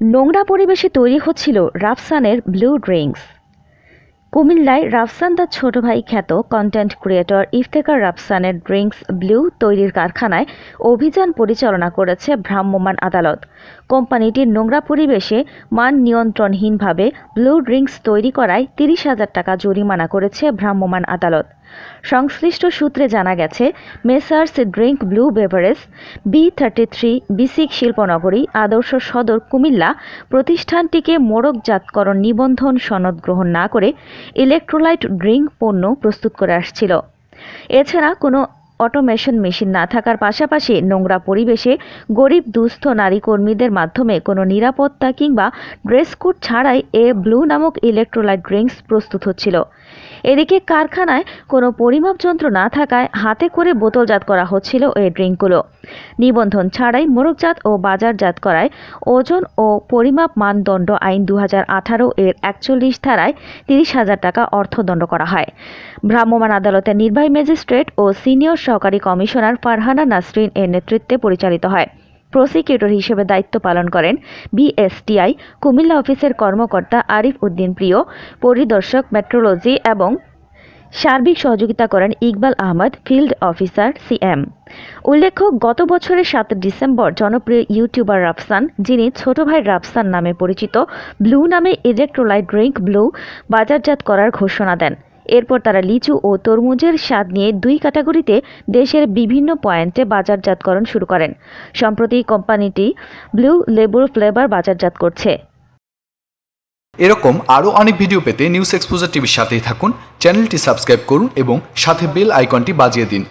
নোংরা পরিবেশে তৈরি হচ্ছিল রাফসানের ব্লু ড্রিঙ্কস কুমিল্লায় রাফসান তার ছোট ভাই খ্যাত কন্টেন্ট ক্রিয়েটর ইফতেকার রাফসানের ড্রিঙ্কস ব্লু তৈরির কারখানায় অভিযান পরিচালনা করেছে ভ্রাম্যমাণ আদালত। কোম্পানিটির নোংরা পরিবেশে মান নিয়ন্ত্রণহীনভাবে ব্লু ড্রিঙ্কস তৈরি করায় তিরিশ হাজার টাকা জরিমানা করেছে ভ্রাম্যমাণ আদালত। সংশ্লিষ্ট সূত্রে জানা গেছে, messrs drink blue beverage B thirty three BSCIC শিল্পনগরী, আদর্শ সদর কুমিল্লা প্রতিষ্ঠানটিকে মোড়কজাতকরণ নিবন্ধন সনদ গ্রহণ না করে ইলেকট্রোলাইট ড্রিঙ্ক পণ্য প্রস্তুত করে আসছিল। এছাড়া কোনো অটোমেশন মেশিন না থাকার পাশাপাশি নোংরা পরিবেশে গরিব, দুস্থ নারী কর্মীদের মাধ্যমে কোনো নিরাপত্তা কিংবা ড্রেস কোড ছাড়াই এ ব্লু নামক ইলেকট্রোলাইট ড্রিঙ্কস প্রস্তুত হচ্ছিল। এদিকে কারখানায় কোনো পরিমাপ যন্ত্র না থাকায় হাতে করে বোতলজাত করা হচ্ছিল এই ড্রিঙ্কগুলো। নিবন্ধন ছাড়াই মোড়কজাত ও বাজারজাত করায় ওজন ও পরিমাপ মানদণ্ড আইন দু আঠারো এর একচল্লিশ ধারায় তিরিশ হাজার টাকা অর্থদণ্ড করা হয়। ভ্রাম্যমাণ আদালতের নির্বাহী ম্যাজিস্ট্রেট ও সিনিয়র সহকারী কমিশনার ফারহানা নাসরিন এর নেতৃত্বে পরিচালিত হয়। প্রসিকিউটর হিসেবে দায়িত্ব পালন করেন বিএসটিআই, কুমিল্লা অফিসের কর্মকর্তা আরিফ উদ্দিন প্রিয়, পরিদর্শক মেট্রোলজি এবং সার্বিক সহযোগিতা করেন Iqbal Ahmad, field officer C M. উল্লেখ্য, গত বছরের সাত ডিসেম্বর জনপ্রিয় ইউটিউবার রাফসান, যিনি ছোট ভাই রাফসান নামে পরিচিত, ব্লু নামে ইলেকট্রোলাইট ড্রিঙ্ক ব্লু বাজারজাত করার ঘোষণা দেন। এরপর তারা লিচু ও তরমুজের স্বাদ নিয়ে দুই ক্যাটাগরিতে দেশের বিভিন্ন পয়েন্টে বাজারজাতকরণ শুরু করেন। সম্প্রতি কোম্পানিটি ব্লু লেবুর ফ্লেভার বাজারজাত করছে। এরকম আরও অনেক ভিডিও পেতে নিউজ এক্সপোজার টিভির সাথেই থাকুন, চ্যানেলটি সাবস্ক্রাইব করুন এবং সাথে বেল আইকনটি বাজিয়ে দিন।